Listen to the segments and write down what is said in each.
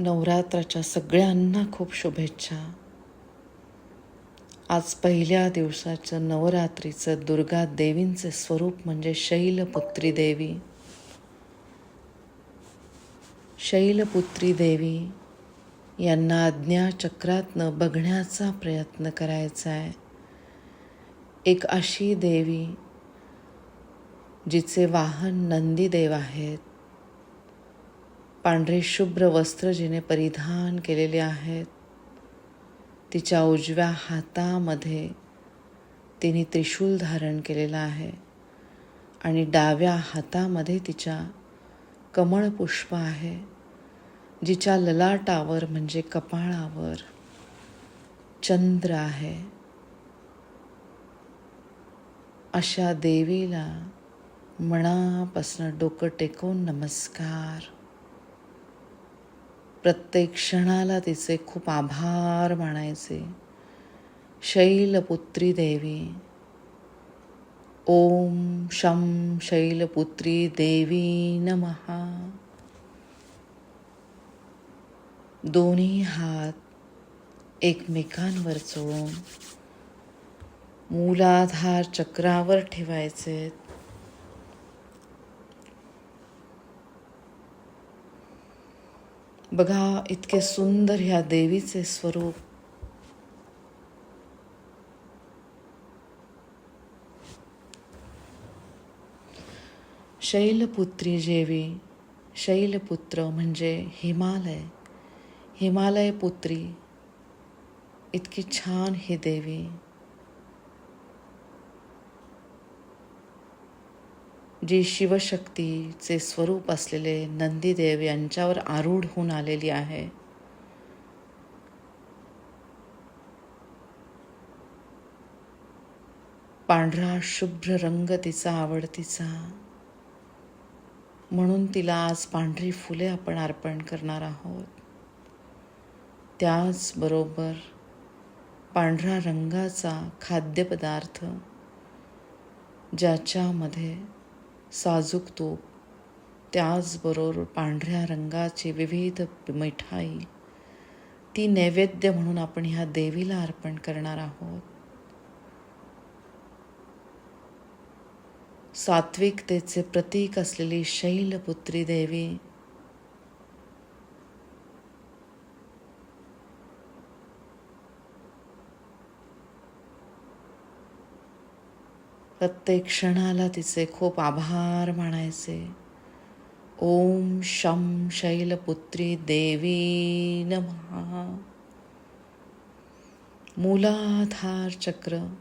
नवरात्राच्या सगळ्यांना खूप शुभेच्छा. आज पहिल्या दिवसाचं नवरात्रीचं दुर्गा देवींचे स्वरूप म्हणजे शैलपुत्री देवी. शैलपुत्री देवी यांना आज्ञाचक्रातनं बघण्याचा प्रयत्न करायचा आहे. एक अशी देवी जिचे वाहन नंदीदेव आहेत. पांढरे शुभ्र वस्त्र जिने परिधान केलेले आहेत. तिच्या उजव्या हातामध्ये तिने त्रिशूल धारण केलेलं आहे आणि डाव्या हातामध्ये तिच्या कमळपुष्प आहे जिच्या ललाटावर म्हणजे कपाळावर चंद्र आहे. अशा देवीला मनापासून डोकं टेकून नमस्कार. प्रत्येक क्षणाला तिचे खूप आभार मानायचे. शैलपुत्री देवी. ओम शम शैलपुत्री देवी नमहा दोन्ही हात एकमेकांवर चोळून मूलाधार चक्रावर ठेवायचे बघा इतके सुंदर ह्या देवीचे स्वरूप. शैलपुत्री जेवी शैलपुत्र म्हणजे हिमालय. हिमालय पुत्री इतकी छान ही देवी. जी शिवशक्तीचे स्वरूप असलेले नंदीदेव यांच्यावर आरूढ होऊन आलेली आहे. पांढरा शुभ्र रंग तिचा आवडतीचा. म्हणून तिला आज पांढरी फुले आपण अर्पण करणार आहोत. त्याचबरोबर पांढरा रंगाचा खाद्यपदार्थ ज्याच्यामध्ये साजूक तूप त्याचबरोबर पांढऱ्या रंगाची विविध मिठाई. ती नैवेद्य म्हणून आपण ह्या देवीला अर्पण करणार आहोत. सात्विकतेचे प्रतीक असलेली शैलपुत्री देवी प्रत्येक क्षणाला तिचे खूप आभार मानायचे. ओम शम शैलपुत्री देवी नमहा मूलाधार चक्र.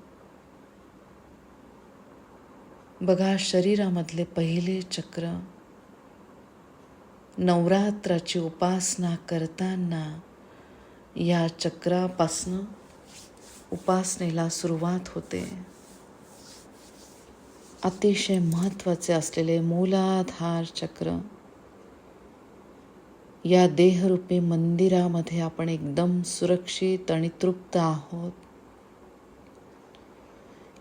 बघा शरीरामधले पहिले चक्र. नवरात्राची उपासना करताना या चक्रापासनं उपासनेला सुरुवात होते. अतिशय महत्त्वाचे असलेले मूलाधार चक्र. या देहरूपी मंदिरामध्ये आपण एकदम सुरक्षित आणि तृप्त आहोत.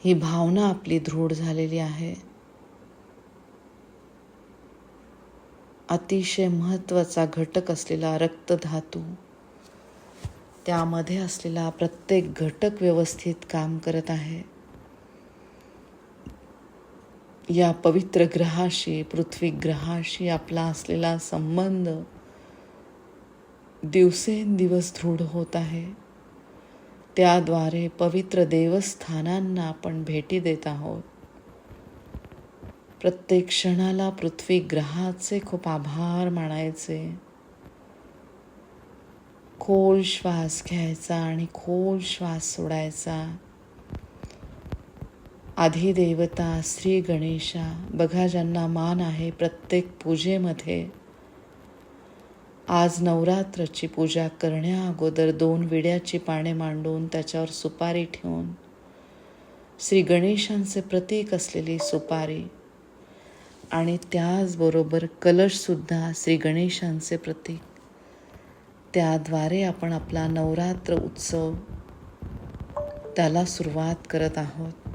ही भावना आपली दृढ झालेली आहे. अतिशय महत्त्वाचा घटक असलेला रक्तधातू त्यामध्ये असलेला प्रत्येक घटक व्यवस्थित काम करत आहे. या पवित्र ग्रहाशी पृथ्वी ग्रहाशी आपला असलेला संबंध दिवसेंदिवस दृढ होत आहे. त्याद्वारे पवित्र देवस्थानांना आपण भेटी देत आहोत. प्रत्येक क्षणाला पृथ्वी ग्रहाचे खूप आभार मानायचे. खोल श्वास घ्यायचा आणि खोल श्वास सोडायचा. देवता श्री गणेशा बघा ज्यांना मान आहे प्रत्येक पूजेमध्ये. आज नवरात्रची पूजा करण्या अगोदर दोन विड्याची पाने मांडून त्याच्यावर सुपारी ठेवून श्री गणेशांचे प्रतीक असलेली सुपारी आणि त्याचबरोबर कलशसुद्धा श्री गणेशांचे प्रतीक. त्याद्वारे आपण आपला नवरात्र उत्सव त्याला सुरुवात करत आहोत.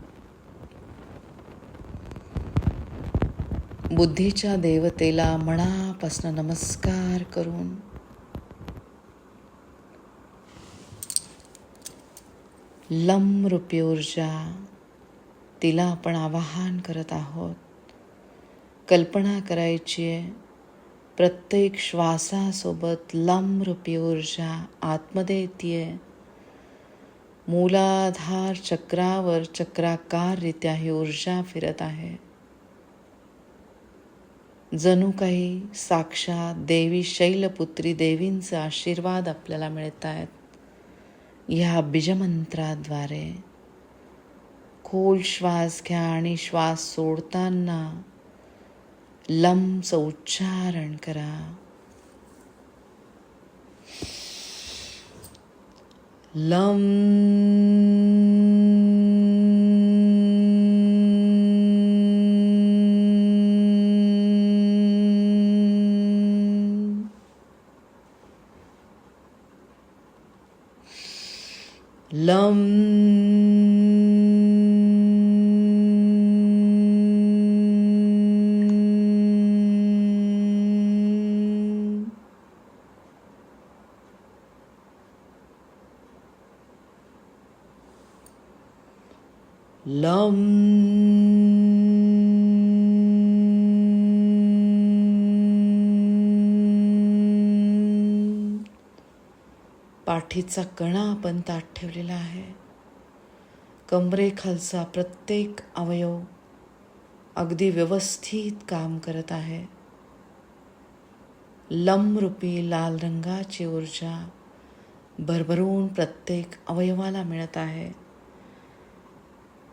बुद्धीच्या देवतेला मनापासनं नमस्कार करून. लम रूपी ऊर्जा तिला आपण आवाहन करत आहोत. कल्पना करायची आहे प्रत्येक श्वासासोबत लम रूपी ऊर्जा आतमध्ये येते मूलाधार चक्रावर चक्राकाररित्या ही ऊर्जा फिरत आहे. जणू काही साक्षात देवी शैलपुत्री देवींचा आशीर्वाद आपल्याला मिळत आहेत. ह्या बीजमंत्राद्वारे खोल श्वास घ्या आणि श्वास सोडताना लंबचं उच्चारण करा. लम पाठीचा कणा आपण ताट ठेवलेला आहे. कमरेखालचा प्रत्येक अवयव अगदी व्यवस्थित काम करत आहे. लमरूपी लाल रंगाची ऊर्जा भरभरून प्रत्येक अवयवाला मिळत आहे.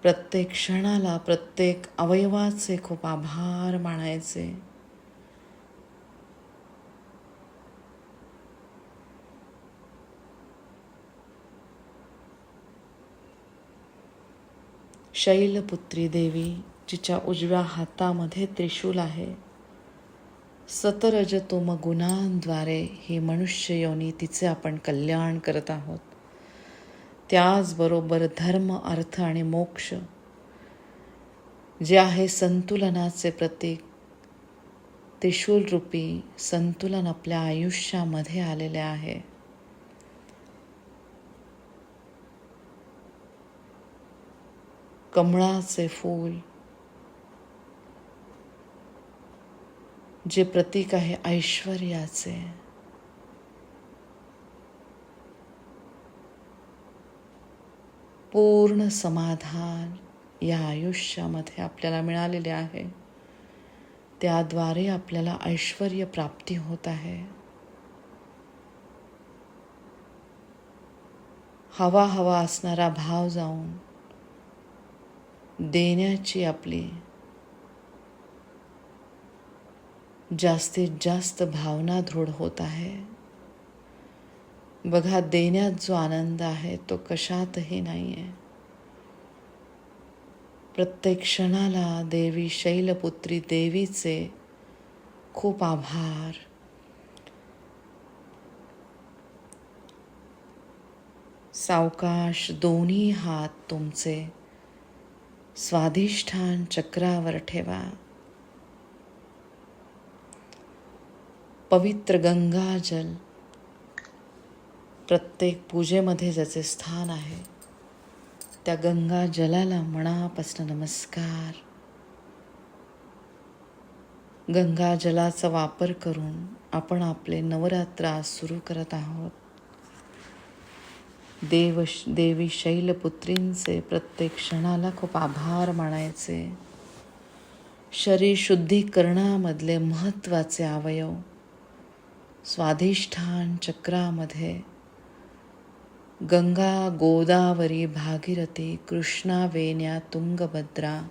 प्रत्येक क्षणाला प्रत्येक अवयवाचे खूप आभार मानायचे. शैलपुत्री देवी जिच्या उजव्या हातामध्ये त्रिशूल आहे. सतरज तुम गुणांद्वारे ही मनुष्य योनी तिचे आपण कल्याण करत आहोत. त्याचबरोबर धर्म अर्थ आणि मोक्ष जे आहे संतुलनाचे प्रतीक त्रिशूलरूपी संतुलन आपल्या आयुष्यामध्ये आलेले आहे. कमळाचे फूल। जे प्रतीक आहे ऐश्वर्याचे। पूर्ण समाधान या आयुष्यामध्ये आपल्याला मिळालेले आहे. त्याद्वारे आपल्याला ऐश्वर प्राप्ती होत आहे. हवा हवा असणारा भाव जाऊन देण्याची आपली जास्तीत जास्त भावना दृढ होत आहे. बघा देण्यात जो आनंद आहे तो कशातही नाही आहे प्रत्येक क्षणाला देवी शैलपुत्री देवीचे खूप आभार. सावकाश दोन्ही हात तुमचे स्वाधिष्ठान चक्रावर ठेवा. पवित्र गंगाजल प्रत्येक पूजेमध्ये ज्याचे स्थान आहे त्या गंगा जलाला मनापासून नमस्कार. गंगा जलाचा वापर करून आपण आपले नवरात्र आज सुरू करत आहोत. देव देवी शैलपुत्रींचे प्रत्येक क्षणाला खूप आभार मानायचे. शरीर शुद्धीकरणामधले महत्त्वाचे अवयव स्वाधिष्ठान चक्रामध्ये गंगा गोदावरी भागीरथी कृष्णा वेण्या तुंगभद्रा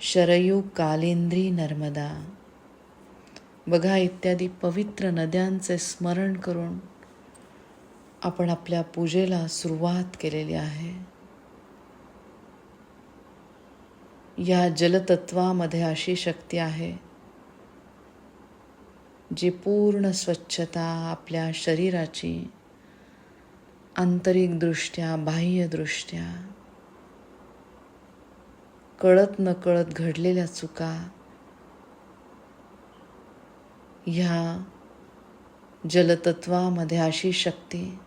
शरयू कालिंद्री नर्मदा. बघा इत्यादी पवित्र नद्यांचे स्मरण करून आपण आपल्या पूजेला सुरुवात केलेली आहे. या जलतत्वामध्ये अशी शक्ती आहे जी पूर्ण स्वच्छता आपल्या शरीराची आंतरिकदृष्ट्या बाह्यदृष्ट्या कळत नकळत घडलेल्या चुका ह्या जलतत्वामध्ये अशी शक्ती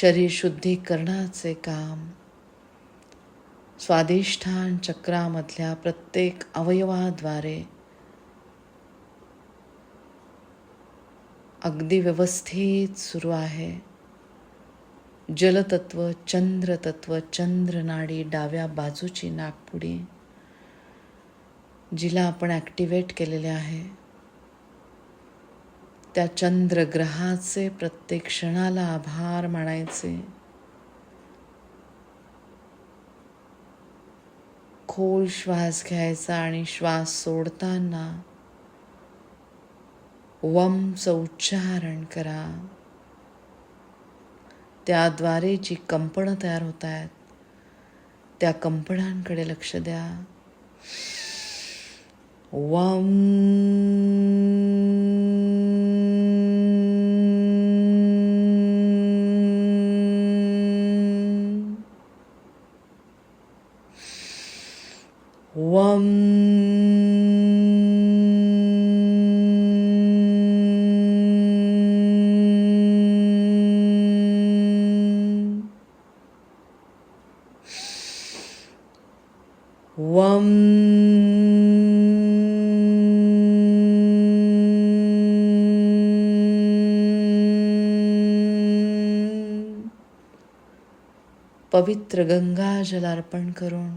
शरीर शुद्धीकरणाचे काम. स्वादिष्ठान चक्रामधल्या प्रत्येक अवयवाद्वारे अगदी व्यवस्थित सुरू आहे. जलतत्व चंद्रतत्व चंद्रनाडी डाव्या बाजूची नागपुडी जिला आपण ॲक्टिवेट केलेले आहे. त्या चंद्रग्रहाचे प्रत्येक क्षणाला आभार मानायचे. खोल श्वास घ्यायचा आणि श्वास सोडताना वमचं उच्चारण करा. त्याद्वारे जी कंपनं तयार होत आहेत त्या कंपनांकडे लक्ष द्या. वम वम वम पवित्र गंगाजल अर्पण करून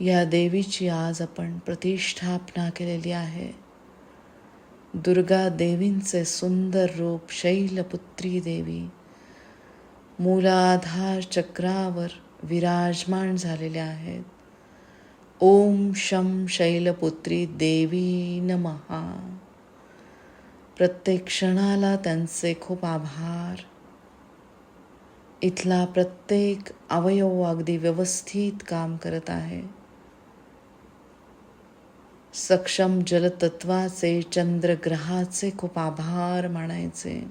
या देवीची आज आपण प्रतिष्ठापना केलेली आहे. दुर्गा देवींचे सुंदर रूप शैलपुत्री देवी मूलाधार चक्रावर विराजमान झालेले आहेत. ओम शम शैलपुत्री देवी नमहा प्रत्येक क्षणाला त्यांचे खूप आभार. इथला प्रत्येक अवयव अगदी व्यवस्थित काम करत आहे. सक्षम जलतत्वाचे चंद्रग्रहाचे खूप आभार मानायचे.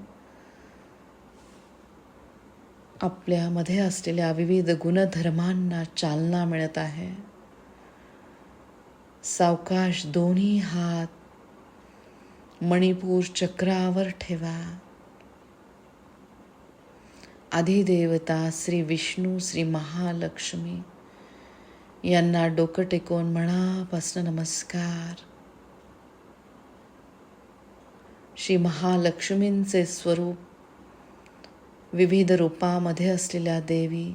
आपल्यामध्ये असलेल्या विविध गुणधर्मांना चालना मिळत आहे. सावकाश दोन्ही हात मणिपूर चक्रावर ठेवा. अधिदेवता श्री विष्णू श्री महालक्ष्मी. यांना डोकं टेकवून मनापासून नमस्कार. श्री महालक्ष्मींचे स्वरूप विविध रूपामध्ये असलेल्या देवी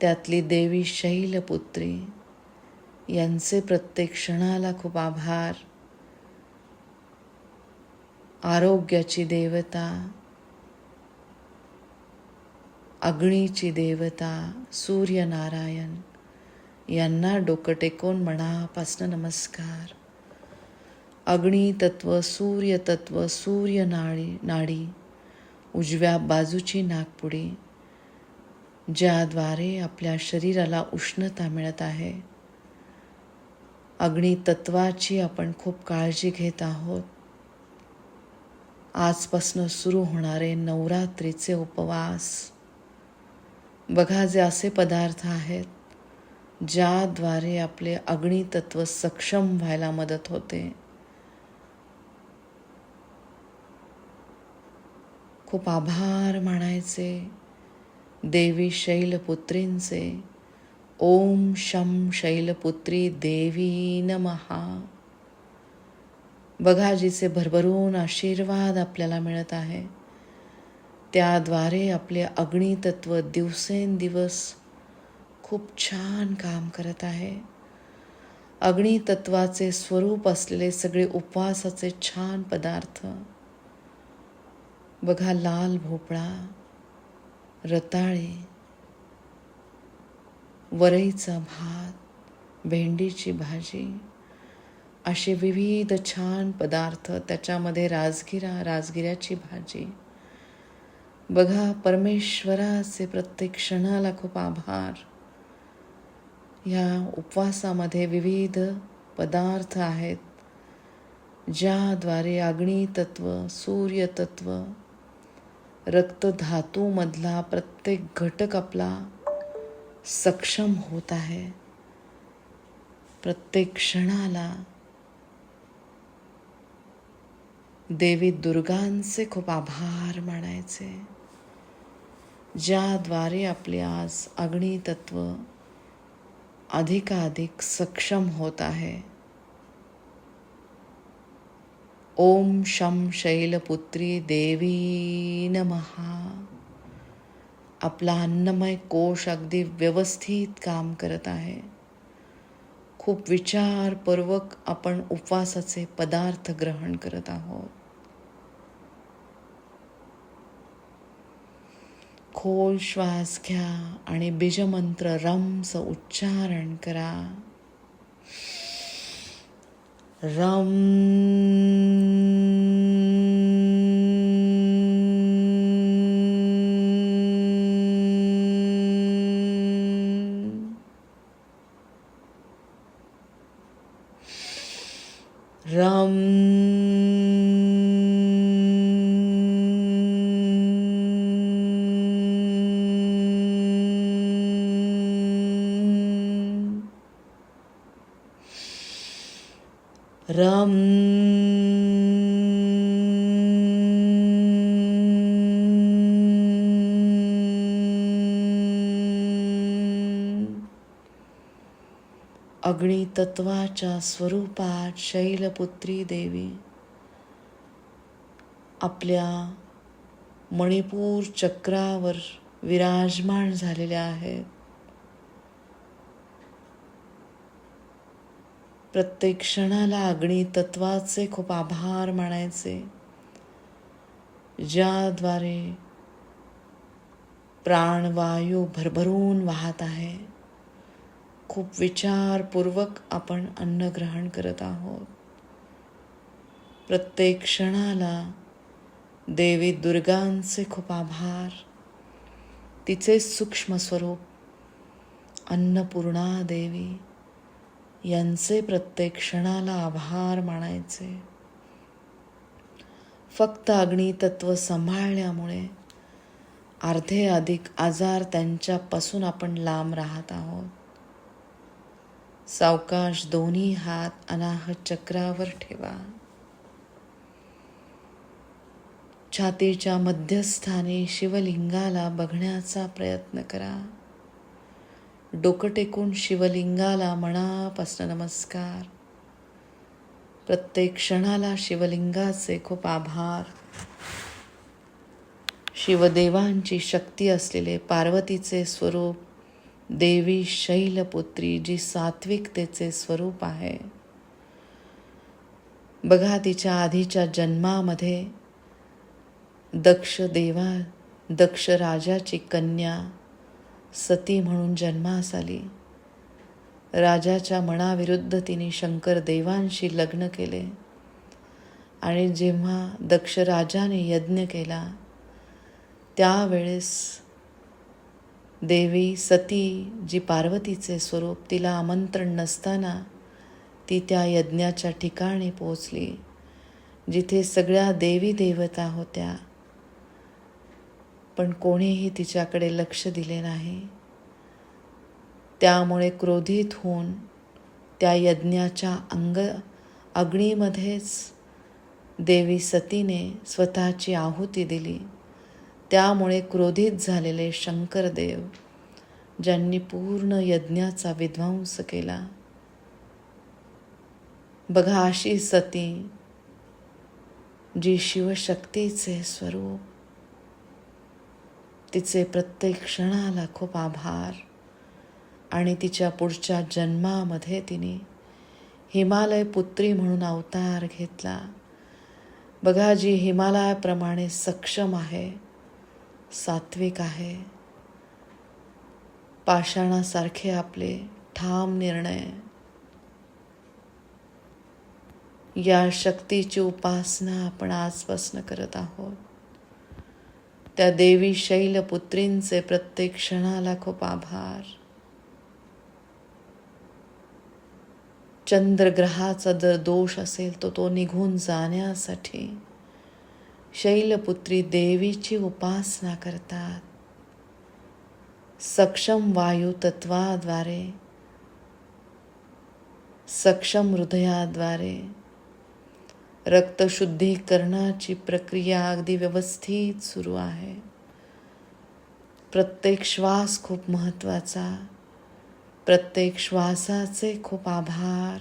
त्यातली देवी शैलपुत्री यांचे प्रत्येक क्षणाला खूप आभार. आरोग्याची देवता अग्नीची देवता सूर्यनारायण यांना डोकं टेकून मनापासनं नमस्कार. अग्नी तत्व सूर्य तत्व सूर्य नाडी नाडी उजव्या बाजूची नागपुडी ज्याद्वारे आपल्या शरीराला उष्णता मिळत आहे. अग्नितत्वाची आपण खूप काळजी घेत आहोत. आजपासनं सुरू होणारे नवरात्रीचे उपवास. बघा जे असे पदार्थ आहेत. ज्याद्वारे आपले अग्नितत्व सक्षम व्हायला मदत होते. खूप आभार मानायचे देवी शैलपुत्रींचे. ओम शम शैलपुत्री देवी नमहा. बघा जिचे भरभरून आशीर्वाद आपल्याला मिळत आहे. त्याद्वारे आपले अग्नितत्व दिवसेंदिवस खूप छान काम करत आहे. अग्नितत्वाचे स्वरूप असलेले सगळे उपवासाचे छान पदार्थ. बघा लाल भोपळा रताळे वरईचा भात भेंडीची भाजी असे विविध छान पदार्थ त्याच्यामध्ये राजगिरा राजगिऱ्याची भाजी. बघा परमेश्वराचे प्रत्येक क्षणाला खूप आभार. या उपवासामध्ये विविध पदार्थ आहेत ज्याद्वारे अग्नितत्व सूर्यतत्व रक्तधातूमधला प्रत्येक घटक आपला सक्षम होत आहे. प्रत्येक क्षणाला देवी दुर्गांचे खूप आभार मानायचे ज्याद्वारे आपले आज अग्नितत्व अधिकाधिक सक्षम होत आहे ओम शम शैलपुत्री देवी नमहा आपला अन्नमय कोश अगदी व्यवस्थित काम करत आहे। खूप विचारपूर्वक आपण उपवासाचे पदार्थ ग्रहण करत आहोत। खोल श्वास घ्या आणि बीजमंत्र रमचं उच्चारण करा. रम रम अग्नितत्वाच्या स्वरूपात शैलपुत्री देवी. आपल्या मणिपूर चक्रावर विराजमान झालेल्या आहेत. प्रत्येक क्षणाला अग्नितत्वाचे खूप आभार मानायचे ज्याद्वारे प्राणवायू भरभरून वाहत आहे. खूप विचारपूर्वक आपण अन्न ग्रहण करत आहोत. प्रत्येक क्षणाला देवी दुर्गांचे खूप आभार. तिचे सूक्ष्म स्वरूप अन्नपूर्णा देवी यांचे प्रत्येक क्षणाला आभार मानायचे. फक्त अग्नितत्व सांभाळल्यामुळे अर्धे अधिक आजार त्यांच्यापासून आपण लांब राहत आहोत. सावकाश दोन्ही हात अनाहत चक्रावर ठेवा. छातीच्या मध्यस्थानी शिवलिंगाला बघण्याचा प्रयत्न करा. डोकं टेकून शिवलिंगाला मनापासून नमस्कार. प्रत्येक क्षणाला शिवलिंगाचे खूप आभार. शिवदेवांची शक्ती असलेले पार्वतीचे स्वरूप देवी शैलपुत्री जी सात्विकतेचे स्वरूप आहे. बघा तिच्या आधीच्या जन्मामध्ये दक्ष देवा दक्ष राजाची कन्या सती म्हणून जन्मास आली. राजाच्या मनाविरुद्ध तिने शंकर देवांशी लग्न केले आणि जेव्हा दक्ष राजाने यज्ञ केला त्यावेळेस देवी सती जी पार्वतीचे स्वरूप तिला आमंत्रण नसताना ती त्या यज्ञाच्या ठिकाणी पोचली जिथे सगळ्या देवी देवता होत्या. पण कोणीही तिच्याकडे लक्ष दिले नाही. त्यामुळे क्रोधित होऊन त्या यज्ञाच्या अंग अग्नीमध्येच देवी सतीने स्वतःची आहुती दिली. त्यामुळे क्रोधित झालेले शंकरदेव ज्यांनी पूर्ण यज्ञाचा विध्वंस केला. बघा अशी सती जी शिवशक्तीचे स्वरूप तिचे प्रत्येक क्षणाला खूप आभार आणि तिच्या पुढच्या जन्मामध्ये तिने हिमालय पुत्री म्हणून अवतार घेतला. बघा जी हिमालयाप्रमाणे सक्षम आहे सात्विक आहे. पाषाणासारखे आपले ठाम निर्णय. या शक्तीची उपासना आपण आजपासून करत आहोत. त्या देवी शैलपुत्रींचे प्रत्येक क्षणाला खूप आभार. चंद्रग्रहाचा जर दोष असेल तो तो निघून जाण्यासाठी शैलपुत्री देवीची उपासना करतात. सक्षम वायू तत्वाद्वारे सक्षम हृदयाद्वारे रक्तशुद्धीकरणाची प्रक्रिया अगदी व्यवस्थित सुरू आहे. प्रत्येक श्वास खूप महत्त्वाचा प्रत्येक श्वासाचे खूप आभार.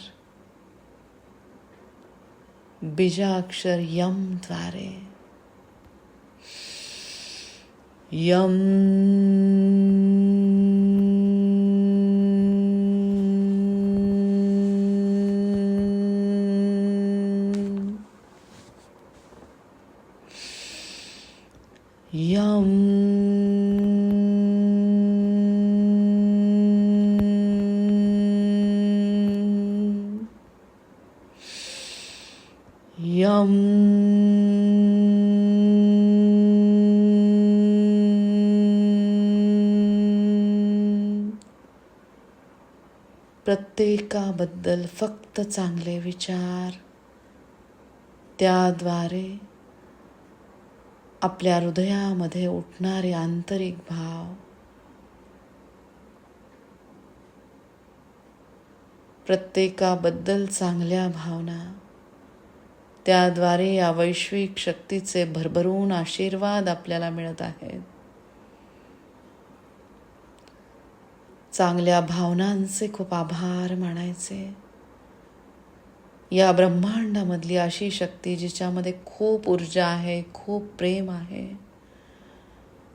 बीजाक्षर यमद्वारे द्वारे यम यम यम फक्त चांगले विचार. त्याद्वारे आपल्या हृदयामध्ये उठणारे आंतरिक भाव. प्रत्येकाबद्दल चांगल्या भावना. त्याद्वारे या वैश्विक शक्तीचे भरभरून आशीर्वाद आपल्याला मिळत आहेत. चांगल्या भावनांचे खूप आभार मानायचे. या ब्रह्मांडामधली अशी शक्ती जिच्यामध्ये खूप ऊर्जा आहे खूप प्रेम आहे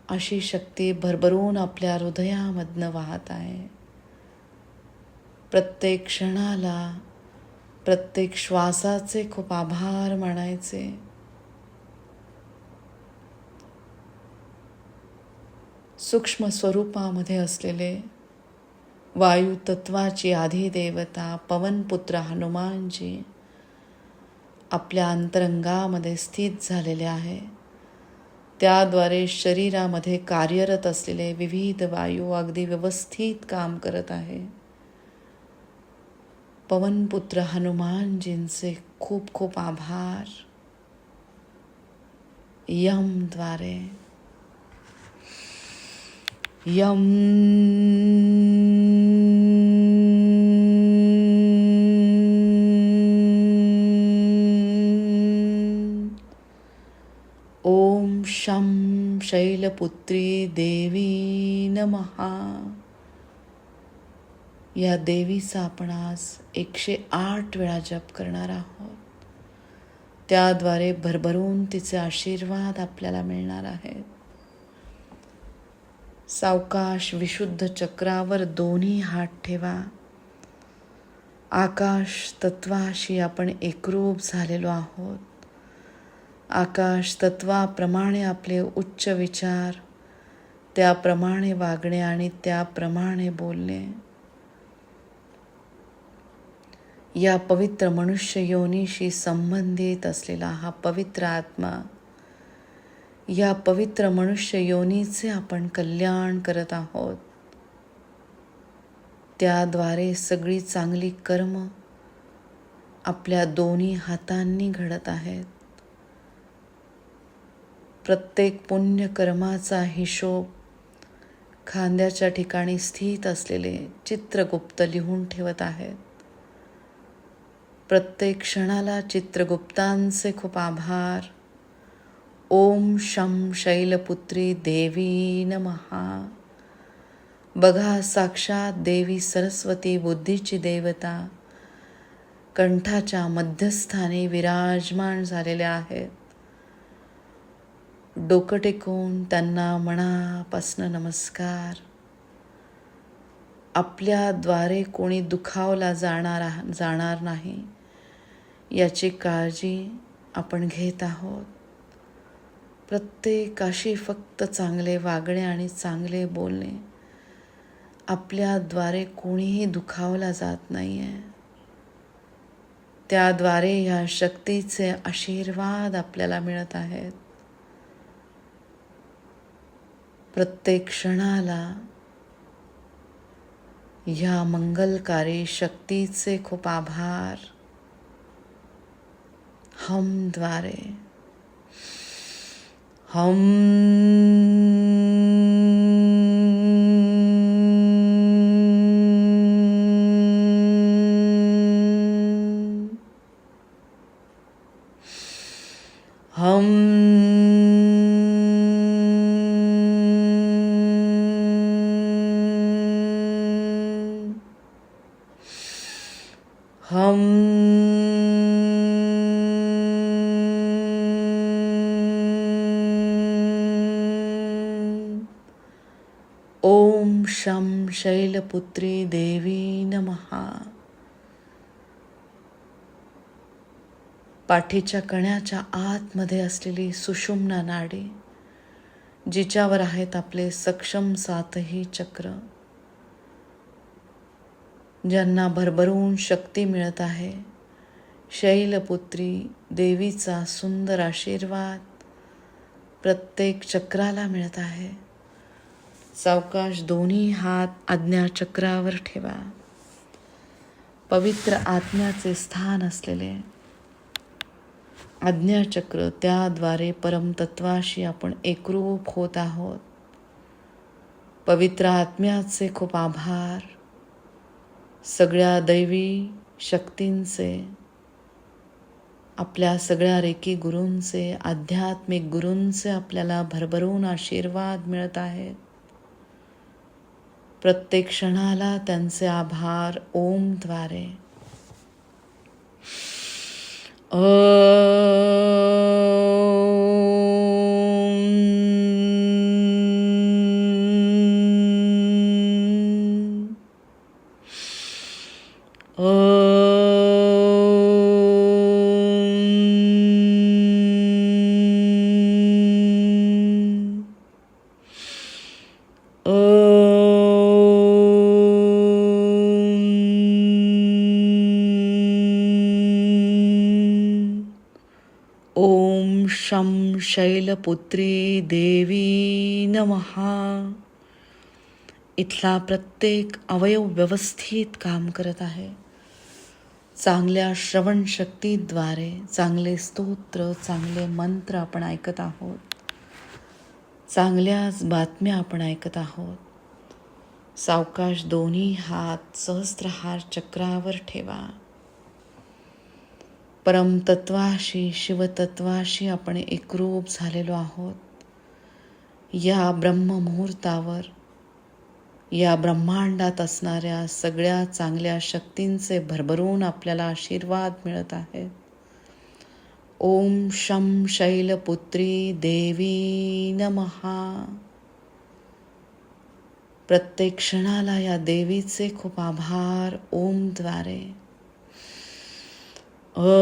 अशी शक्ती भरभरून आपल्या हृदयामधनं वाहत आहे. प्रत्येक क्षणाला प्रत्येक श्वासाचे खूप आभार मानायचे. सूक्ष्म स्वरूपामध्ये असलेले वायुतत्वाची तत्वाची आधी देवता पवनपुत्र हनुमानजी आपल्या अंतरंगामध्ये स्थित झालेले आहे. त्याद्वारे शरीरामध्ये कार्यरत असलेले विविध वायू अगदी व्यवस्थित काम करत आहे. पवनपुत्र हनुमानजींचे खूप खूप आभार. यमद्वारे यम शं शैलपुत्री देवी नमहा या देवीचा आपण आज एकशे आठ वेळा जप करणार आहोत. त्याद्वारे भरभरून तिचे आशीर्वाद आपल्याला मिळणार आहेत. सावकाश विशुद्ध चक्रावर दोन्ही हात ठेवा. आकाश तत्वाशी आपण एकरूप झालेलो आहोत. आकाश तत्वाप्रमाणे आपले उच्च विचार त्याप्रमाणे वागणे आणि त्याप्रमाणे बोलणे. या पवित्र मनुष्य योनीशी संबंधित असलेला हा पवित्र आत्मा या पवित्र मनुष्य योनीचे आपण कल्याण करत आहोत. त्याद्वारे सगळी चांगली कर्म आपल्या दोन्ही हातांनी घडत आहेत. प्रत्येक पुण्यकर्माचा हिशोब खांद्याच्या ठिकाणी स्थित असलेले चित्रगुप्त लिहून ठेवत आहेत. प्रत्येक क्षणाला चित्रगुप्तांचे खूप आभार. ओम शम शैलपुत्री देवी नमहा. बघा साक्षात देवी सरस्वती बुद्धीची देवता. कंठाच्या मध्यस्थानी विराजमान झालेल्या आहेत. डोकं टेकून त्यांना मनापासनं नमस्कार. आपल्याद्वारे कोणी दुखावला जाणार जाणार नाही याची काळजी आपण घेत आहोत. प्रत्येकाशी फक्त चांगले वागणे आणि चांगले बोलणे आपल्याद्वारे कोणीही दुखावला जात नाही आहे त्याद्वारे ह्या शक्तीचे आशीर्वाद आपल्याला मिळत आहेत. प्रत्येक क्षणाला ह्या मंगलकारी शक्तीचे खूप आभार. हमद्वारे हम हम ओम शं शैलपुत्री देवी नमहा पाठीच्या कण्याच्या आतमध्ये असलेली सुषुम्ना नाडी जिच्यावर आहेत आपले सक्षम सातही चक्र ज्यांना भरभरून शक्ती मिळत आहे. शैलपुत्री देवीचा सुंदर आशीर्वाद प्रत्येक चक्राला मिळत आहे. सावकाश दोन्ही हात आज्ञाचक्रावर ठेवा. पवित्र आत्म्याचे स्थान असलेले आज्ञाचक्र त्याद्वारे परमतत्वाशी आपण एकरूप होत आहोत. पवित्र आत्म्याचे खूप आभार. सगळ्या दैवी शक्तींचे आपल्या सगळ्या रेकी गुरूंचे आध्यात्मिक गुरूंचे आपल्याला भरभरून आशीर्वाद मिळत आहेत. प्रत्येक क्षणाला त्यांचे आभार ओमद्वारे अ शैलपुत्री देवी नमहा इथला प्रत्येक अवयव व्यवस्थित काम करत आहे. चांगल्या श्रवणशक्तीद्वारे चांगले स्तोत्र चांगले मंत्र आपण ऐकत आहोत. चांगल्याच बातम्या आपण ऐकत आहोत. सावकाश दोन्ही हात सहस्त्रहार चक्रावर ठेवा. परमतत्वाशी शिवतत्वाशी आपण एकरूप झालेलो आहोत. या ब्रह्ममुहूर्तावर या ब्रह्मांडात असणाऱ्या सगळ्या चांगल्या शक्तींचे भरभरून आपल्याला आशीर्वाद मिळत आहेत. ओम शं शैलपुत्री देवी नमहा. प्रत्येक क्षणाला या देवीचे खूप आभार. ओमद्वारे Oh.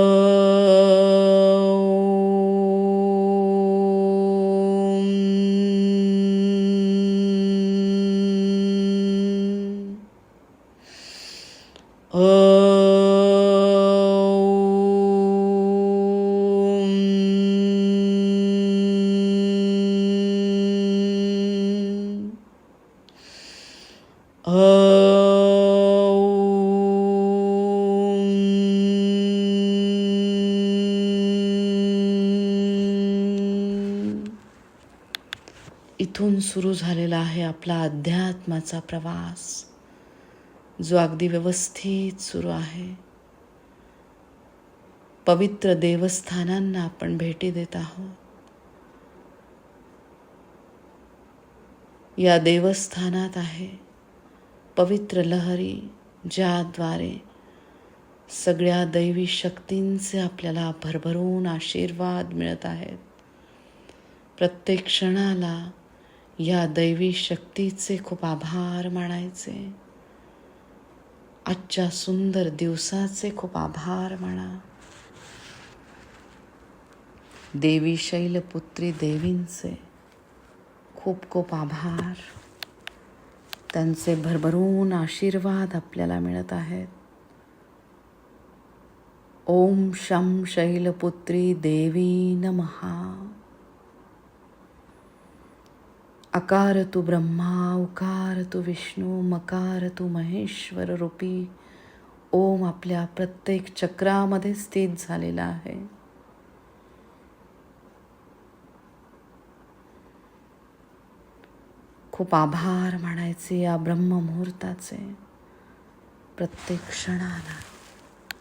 सुरू झालेला आहे आपला अध्यात्माचा प्रवास. जो अगदी व्यवस्थित सुरू आहे. पवित्र देवस्थानांना आपण भेटी देत आहोत. या देवस्थानात आहे पवित्र लहरी ज्याद्वारे सगळ्या दैवी शक्तींचे आपल्याला भरभरून आशीर्वाद मिळत आहेत. प्रत्येक क्षणाला या दैवी शक्तीचे खूप आभार मानायचे. आजच्या सुंदर दिवसाचे खूप आभार माना देवी शैलपुत्री देवींचे खूप खूप आभार. त्यांचे भरभरून आशीर्वाद आपल्याला मिळत आहेत. ओम शं शैलपुत्री देवी नमहा. अकार तू ब्रह्मा उकार तू विष्णू मकार तू महेश्वर रूपी. ओम आपल्या प्रत्येक चक्रामध्ये स्थित झालेला आहे. खूप आभार मानायचे या ब्रह्ममुहूर्ताचे प्रत्येक क्षणाला.